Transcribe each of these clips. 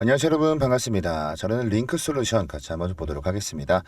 안녕하세요 여러분 반갑습니다. 저는 링크 솔루션 같이 한번 보도록 하겠습니다.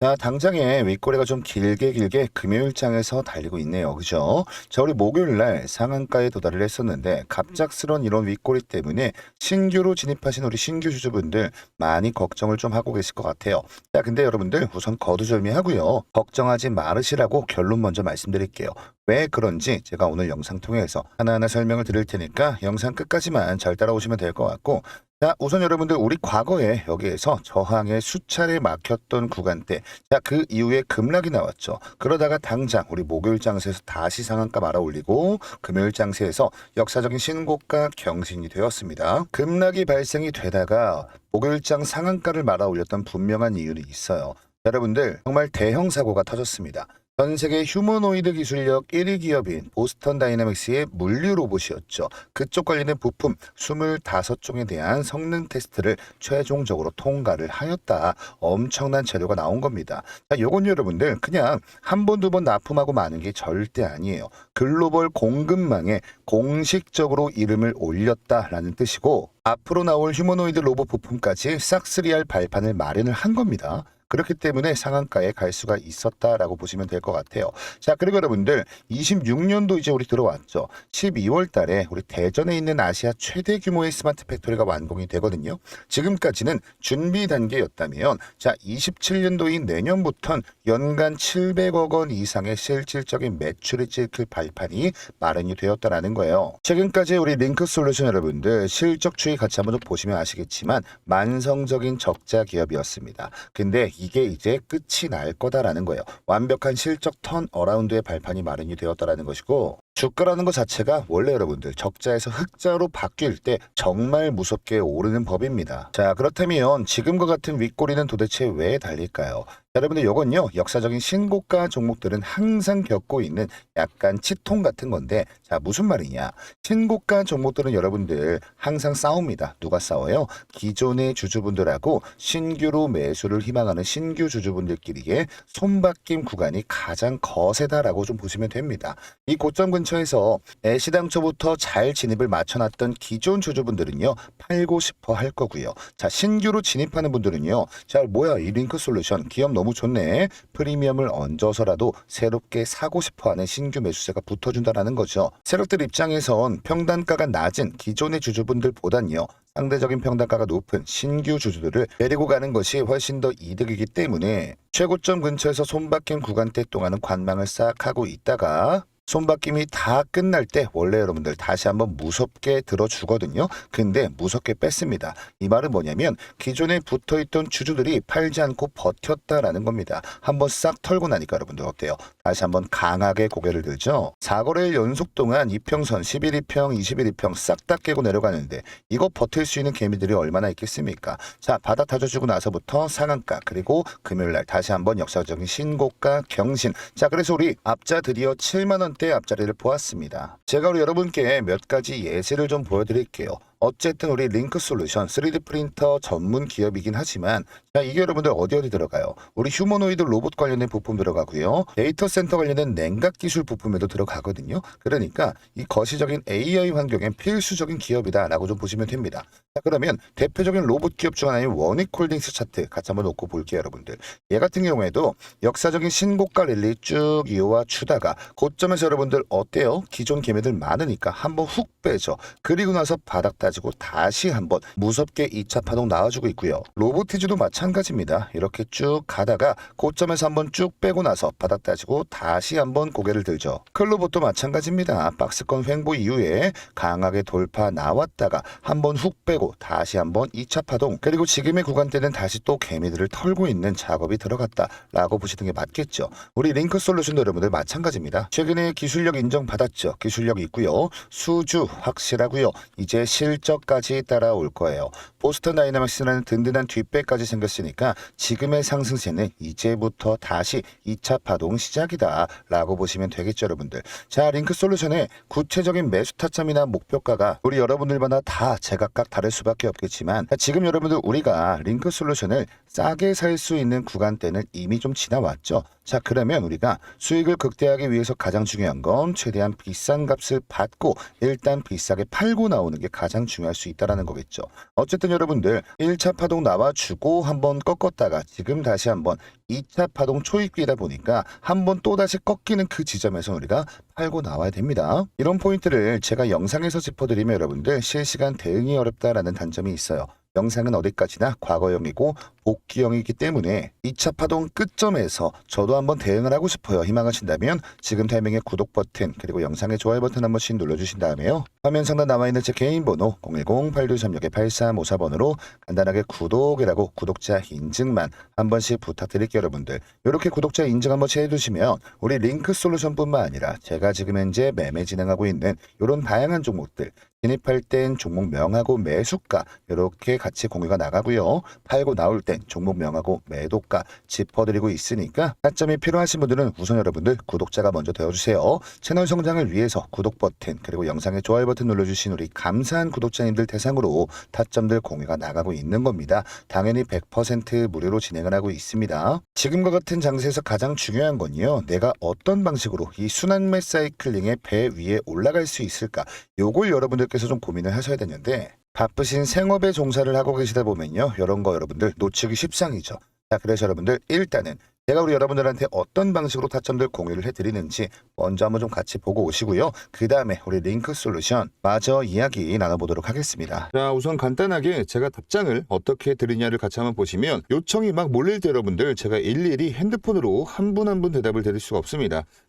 자, 당장에 윗꼬리가 좀 길게 길게 금요일장에서 달리고 있네요. 그죠? 자, 우리 목요일 날 상한가에 도달을 했었는데 갑작스런 이런 윗꼬리 때문에 신규로 진입하신 우리 신규 주주분들 많이 걱정을 좀 하고 계실 것 같아요. 자, 근데 여러분들 우선 거두절미하고요. 걱정하지 말으시라고 결론 먼저 말씀드릴게요. 왜 그런지 제가 오늘 영상 통해서 하나하나 설명을 드릴 테니까 영상 끝까지만 잘 따라오시면 될 것 같고 자, 우선 여러분들 우리 과거에 여기에서 저항에 수차례 막혔던 구간대 자, 그 이후에 급락이 나왔죠. 그러다가 당장 우리 목요일 장세에서 다시 상한가 말아 올리고 금요일 장세에서 역사적인 신고가 경신이 되었습니다. 급락이 발생이 되다가 목요일 장 상한가를 말아 올렸던 분명한 이유는 있어요. 여러분들 정말 대형 사고가 터졌습니다. 전 세계 휴머노이드 기술력 1위 기업인 보스턴 다이나믹스의 물류 로봇이었죠. 그쪽 관련된 부품 25종에 대한 성능 테스트를 최종적으로 통과를 하였다. 엄청난 재료가 나온 겁니다. 자, 요건 여러분들 그냥 한 번, 두 번 납품하고 마는 게 절대 아니에요. 글로벌 공급망에 공식적으로 이름을 올렸다라는 뜻이고 앞으로 나올 휴머노이드 로봇 부품까지 싹쓸이할 발판을 마련을 한 겁니다. 그렇기 때문에 상한가에 갈 수가 있었다라고 보시면 될 것 같아요. 자, 그리고 여러분들 26년도 이제 우리 들어왔죠. 12월 달에 우리 대전에 있는 아시아 최대 규모의 스마트 팩토리가 완공이 되거든요. 지금까지는 준비 단계였다면 자, 27년도인 내년부터는 연간 700억 원 이상의 실질적인 매출이 찍힐 발판이 마련이 되었다라는 거예요. 최근까지 우리 링크 솔루션 여러분들 실적 추이 같이 한번 좀 보시면 아시겠지만 만성적인 적자 기업이었습니다. 근데 이게 이제 끝이 날 거다라는 거예요. 완벽한 실적 턴 어라운드의 발판이 마련이 되었다라는 것이고 주가라는 것 자체가 원래 여러분들 적자에서 흑자로 바뀔 때 정말 무섭게 오르는 법입니다. 자 그렇다면 지금과 같은 윗꼬리는 도대체 왜 달릴까요? 여러분들 이건요. 역사적인 신고가 종목들은 항상 겪고 있는 약간 치통 같은 건데 자 무슨 말이냐? 신고가 종목들은 여러분들 항상 싸웁니다. 누가 싸워요? 기존의 주주분들하고 신규로 매수를 희망하는 신규 주주분들끼리의 손바뀜 구간이 가장 거세다라고 좀 보시면 됩니다. 이 고점 근 처에서 애시당초부터 잘 진입을 맞춰놨던 기존 주주분들은요 팔고 싶어 할 거고요. 자 신규로 진입하는 분들은요 자 뭐야 이 링크 솔루션 기업 너무 좋네. 프리미엄을 얹어서라도 새롭게 사고 싶어하는 신규 매수세가 붙어준다라는 거죠. 세력들 입장에선 평단가가 낮은 기존의 주주분들보단요 상대적인 평단가가 높은 신규 주주들을 데리고 가는 것이 훨씬 더 이득이기 때문에 최고점 근처에서 손바뀐 구간대 동안은 관망을 싹 하고 있다가 손바뀜이 다 끝날 때 원래 여러분들 다시 한번 무섭게 들어주거든요. 근데 무섭게 뺐습니다. 이 말은 뭐냐면 기존에 붙어있던 주주들이 팔지 않고 버텼다라는 겁니다. 한번 싹 털고 나니까 여러분들 어때요? 다시 한번 강하게 고개를 들죠. 4거래일 연속 동안 이평선 11이평, 21이평 싹 다 깨고 내려가는데 이거 버틸 수 있는 개미들이 얼마나 있겠습니까? 자 바닥 다져주고 나서부터 상한가 그리고 금요일날 다시 한번 역사적인 신고가 경신 자 그래서 우리 앞자 드디어 7만 원대 앞자리를 보았습니다. 제가 우리 여러분께 몇 가지 예시를 좀 보여드릴게요. 어쨌든 우리 링크 솔루션 3D 프린터 전문 기업이긴 하지만 자 이게 여러분들 어디 어디 들어가요? 우리 휴머노이드 로봇 관련된 부품 들어가고요. 데이터 센터 관련된 냉각 기술 부품에도 들어가거든요. 그러니까 이 거시적인 AI 환경엔 필수적인 기업이다라고 좀 보시면 됩니다. 자 그러면 대표적인 로봇 기업 중 하나인 원익홀딩스 차트 같이 한번 놓고 볼게요 여러분들. 얘 같은 경우에도 역사적인 신고가 랠리 쭉 이어와 추다가 고점에서 여러분들 어때요? 기존 개미들 많으니까 한번 훅 빼죠. 그리고 나서 바닥 따지고 다시 한번 무섭게 2차 파동 나와주고 있고요. 로보티즈도 마찬가지 입니다. 이렇게 쭉 가다가 고점에서 한번 쭉 빼고 나서 바닥 따지고 다시 한번 고개를 들죠. 클로봇도 마찬가지입니다. 박스권 횡보 이후에 강하게 돌파 나왔다가 한번 훅 빼고 다시 한번 2차 파동 그리고 지금의 구간대는 다시 또 개미들을 털고 있는 작업이 들어갔다라고 보시는 게 맞겠죠. 우리 링크 솔루션 여러분들 마찬가지입니다. 최근에 기술력 인정받았죠. 기술력이 있고요. 수주 확실하고요. 이제 실적까지 따라올 거예요. 보스턴 다이나믹스라는 든든한 뒷배까지 생겼 으니까 지금의 상승세는 이제부터 다시 2차 파동 시작이다 라고 보시면 되겠죠 여러분들. 자 링크 솔루션의 구체적인 매수 타점이나 목표가가 우리 여러분들마다 다 제각각 다를 수밖에 없겠지만 지금 여러분들 우리가 링크 솔루션을 싸게 살 수 있는 구간대는 이미 좀 지나왔죠 자, 그러면 우리가 수익을 극대화하기 위해서 가장 중요한 건 최대한 비싼 값을 받고 일단 비싸게 팔고 나오는 게 가장 중요할 수 있다라는 거겠죠. 어쨌든 여러분들 1차 파동 나와주고 한번 꺾었다가 지금 다시 한번 2차 파동 초입기다 보니까 한번 또 다시 꺾이는 그 지점에서 우리가 팔고 나와야 됩니다. 이런 포인트를 제가 영상에서 짚어드리면 여러분들 실시간 대응이 어렵다라는 단점이 있어요. 영상은 어디까지나 과거형이고 복귀형이기 때문에 2차 파동 끝점에서 저도 한번 대응을 하고 싶어요. 희망하신다면 지금 타이밍에 구독 버튼 그리고 영상의 좋아요 버튼 한 번씩 눌러주신 다음에요. 화면 상단 남아있는 제 개인 번호 010-8236-8354번으로 간단하게 구독이라고 구독자 인증만 한 번씩 부탁드릴게요 여러분들. 이렇게 구독자 인증 한 번씩 해두시면 우리 링크 솔루션뿐만 아니라 제가 지금 현재 매매 진행하고 있는 이런 다양한 종목들 진입할 땐 종목 명하고 매수가 이렇게 같이 공유가 나가고요. 팔고 나올 땐 종목 명하고 매도가 짚어드리고 있으니까 타점이 필요하신 분들은 우선 여러분들 구독자가 먼저 되어주세요. 채널 성장을 위해서 구독 버튼 그리고 영상의 좋아요 버튼 눌러주신 우리 감사한 구독자님들 대상으로 타점들 공유가 나가고 있는 겁니다. 당연히 100% 무료로 진행을 하고 있습니다. 지금과 같은 장세에서 가장 중요한 건요. 내가 어떤 방식으로 이 순환매 사이클링의 배 위에 올라갈 수 있을까 요걸 여러분들께 서 좀 고민을 하셔야 되는데 바쁘신 생업에 종사를 하고 계시다 보면요. 이런 거 여러분들 놓치기 쉽상이죠. 자, 그래서 여러분들 일단은 제가 우리 여러분들한테 어떤 방식으로 타점들 공유를 해드리는지 먼저 한번 좀 같이 보고 오시고요. 그 다음에 우리 링크 솔루션 마저 이야기 나눠보도록 하겠습니다. 자, 우선 간단하게 제가 답장을 어떻게 드리냐를 같이 한번 보시면 요청이 막 몰릴 때 여러분들 제가 일일이 핸드폰으로 한 분 한 분 대답을 드릴 수가 없습니다.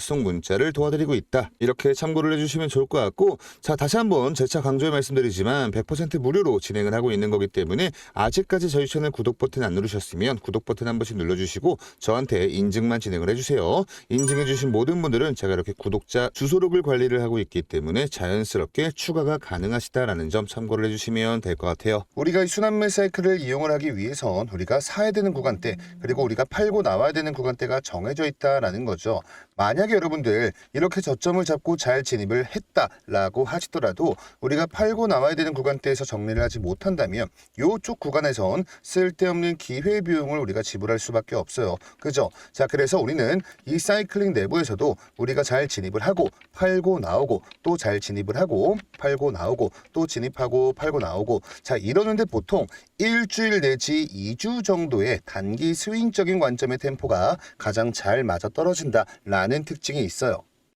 송 문자를 도와드리고 있다. 이렇게 참고를 해주시면 좋을 것 같고 자 다시 한번 재차 강조해 말씀드리지만 100% 무료로 진행을 하고 있는 거기 때문에 아직까지 저희 채널 구독 버튼 안 누르셨으면 구독 버튼 한 번씩 눌러주시고 저한테 인증만 진행을 해주세요. 인증해주신 모든 분들은 제가 이렇게 구독자 주소록을 관리를 하고 있기 때문에 자연스럽게 추가가 가능하시다라는 점 참고를 해주시면 될 것 같아요. 우리가 이 순환매 사이클을 이용을 하기 위해선 우리가 사야 되는 구간대 그리고 우리가 팔고 나와야 되는 구간대가 정해져 있다라는 거죠. 만약에 만약에 여러분들 이렇게 저점을 잡고 잘 진입을 했다라고 하시더라도 우리가 팔고 나와야 되는 구간대에서 정리를 하지 못한다면 요쪽 구간에선 쓸데없는 기회 비용을 우리가 지불할 수밖에 없어요. 그죠? 자, 그래서 우리는 이 사이클링 내부에서도 우리가 잘 진입을 하고 팔고 나오고 또 잘 진입을 하고 팔고 나오고 또 진입하고 팔고 나오고 자, 이러는데 보통 일주일 내지 2주 정도의 단기 스윙적인 관점의 템포가 가장 잘 맞아 떨어진다라는 특징이 있어요.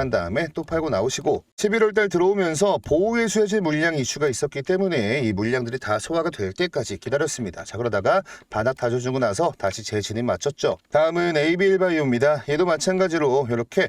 한 다음에 또 팔고 나오시고 11월 달 들어오면서 보호의 수혜제 물량 이슈가 있었기 때문에 이 물량들이 다 소화가 될 때까지 기다렸습니다. 자, 그러다가 바닥 다져주고 나서 다시 재진입 맞췄죠. 다음은 AB일바이오입니다. 얘도 마찬가지로 이렇게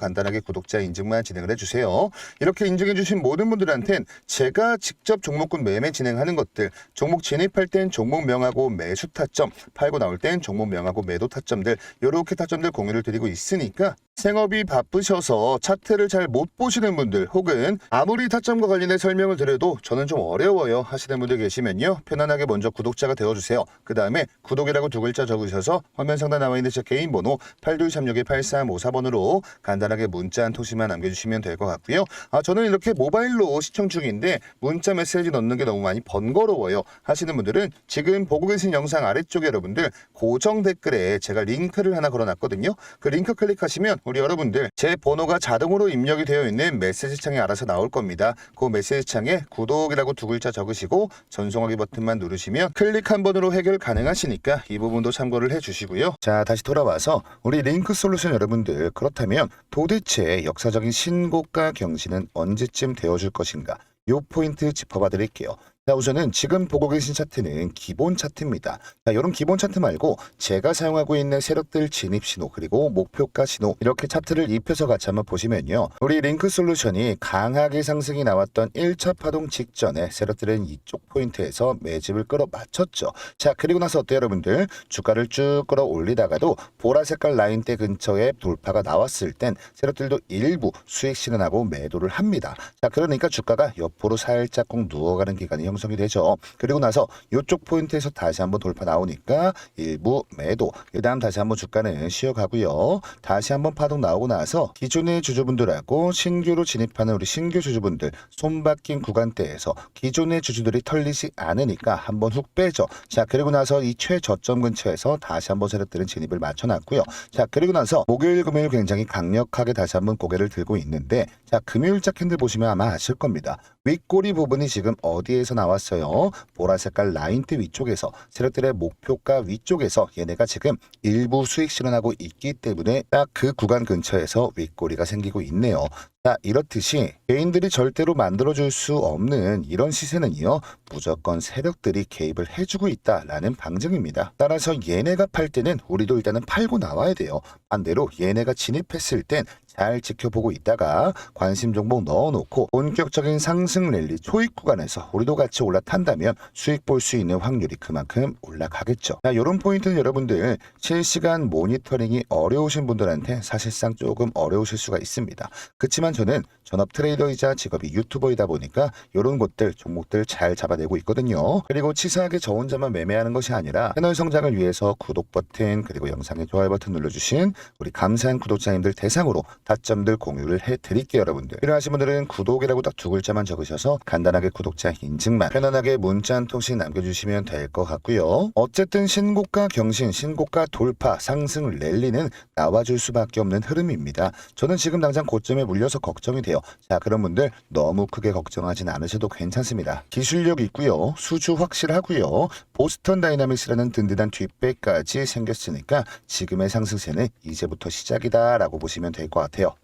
간단하게 구독자 인증만 진행을 해주세요. 이렇게 인증해주신 모든 분들한텐 제가 직접 종목군 매매 진행하는 것들, 종목 진입할 땐 종목 명하고 매수 타점, 팔고 나올 땐 종목 명하고 매도 타점들, 이렇게 타점들 공유를 드리고 있으니까 생업이 바쁘셔서 차트를 잘 못 보시는 분들 혹은 아무리 타점과 관련해 설명을 드려도 저는 좀 어려워요 하시는 분들 계시면요 편안하게 먼저 구독자가 되어주세요 그 다음에 구독이라고 두 글자 적으셔서 화면 상단 나와 있는 제 개인 번호 8236-8354번으로 간단하게 문자 한 통신만 남겨주시면 될 것 같고요 아 저는 이렇게 모바일로 시청 중인데 문자 메시지 넣는 게 너무 많이 번거로워요 하시는 분들은 지금 보고 계신 영상 아래쪽에 여러분들 고정 댓글에 제가 링크를 하나 걸어놨거든요 그 링크 클릭하시면 우리 여러분들 제 번호가 자동으로 입력이 되어 있는 메시지 창에 알아서 나올 겁니다. 그 메시지 창에 구독이라고 두 글자 적으시고 전송하기 버튼만 누르시면 클릭 한 번으로 해결 가능하시니까 이 부분도 참고를 해주시고요. 자 다시 돌아와서 우리 링크 솔루션 여러분들 그렇다면 도대체 역사적인 신고가 경신은 언제쯤 되어줄 것인가? 요 포인트 짚어봐 드릴게요. 자, 우선은 지금 보고 계신 차트는 기본 차트입니다. 자, 이런 기본 차트 말고 제가 사용하고 있는 세력들 진입 신호 그리고 목표가 신호 이렇게 차트를 입혀서 같이 한번 보시면요. 우리 링크 솔루션이 강하게 상승이 나왔던 1차 파동 직전에 세력들은 이쪽 포인트에서 매집을 끌어 맞췄죠. 자, 그리고 나서 어때요, 여러분들? 주가를 쭉 끌어 올리다가도 보라 색깔 라인대 근처에 돌파가 나왔을 땐 세력들도 일부 수익 실현하고 매도를 합니다. 자, 그러니까 주가가 옆으로 살짝 꼭 누워가는 기간이 형성이 되죠. 그리고 나서 이쪽 포인트에서 다시 한번 돌파 나오니까 일부 매도. 그 다음 다시 한번 주가는 쉬어가고요. 다시 한번 파동 나오고 나서 기존의 주주분들하고 신규로 진입하는 우리 신규 주주분들 손바뀐 구간대에서 기존의 주주들이 털리지 않으니까 한번 훅 빼죠. 자 그리고 나서 이 최저점 근처에서 다시 한번 세력들은 진입을 맞춰놨고요. 자 그리고 나서 목요일 금요일 굉장히 강력하게 다시 한번 고개를 들고 있는데 자 금요일자 캔들 보시면 아마 아실 겁니다. 윗꼬리 부분이 지금 어디에서 나왔어요. 보라 색깔 라인대 위쪽에서 세력들의 목표가 위쪽에서 얘네가 지금 일부 수익 실현하고 있기 때문에 딱 그 구간 근처에서 윗꼬리가 생기고 있네요. 자, 이렇듯이 개인들이 절대로 만들어줄 수 없는 이런 시세는요, 무조건 세력들이 개입을 해주고 있다라는 방증입니다. 따라서 얘네가 팔 때는 우리도 일단은 팔고 나와야 돼요. 반대로 얘네가 진입했을 땐 잘 지켜보고 있다가 관심 종목 넣어놓고 본격적인 상승 랠리 초입 구간에서 우리도 같이 올라탄다면 수익 볼 수 있는 확률이 그만큼 올라가겠죠. 자, 이런 포인트는 여러분들 실시간 모니터링이 어려우신 분들한테 사실상 조금 어려우실 수가 있습니다. 그렇지만 저는 전업 트레이더이자 직업이 유튜버이다 보니까 이런 것들 종목들 잘 잡아내고 있거든요. 그리고 치사하게 저 혼자만 매매하는 것이 아니라 채널 성장을 위해서 구독 버튼 그리고 영상의 좋아요 버튼 눌러주신 우리 감사한 구독자님들 대상으로 타점들 공유를 해드릴게요 여러분들. 필요하신 분들은 구독이라고 딱 두 글자만 적으셔서 간단하게 구독자 인증만 편안하게 문자 한 통씩 남겨주시면 될 것 같고요. 어쨌든 신고가 경신, 신고가 돌파, 상승 랠리는 나와줄 수밖에 없는 흐름입니다. 저는 지금 당장 고점에 물려서 걱정이 돼요. 자, 그런 분들 너무 크게 걱정하진 않으셔도 괜찮습니다. 기술력 있고요. 수주 확실하고요. 보스턴 다이나믹스라는 든든한 뒷배까지 생겼으니까 지금의 상승세는 이제부터 시작이다라고 보시면 될 것 같아요.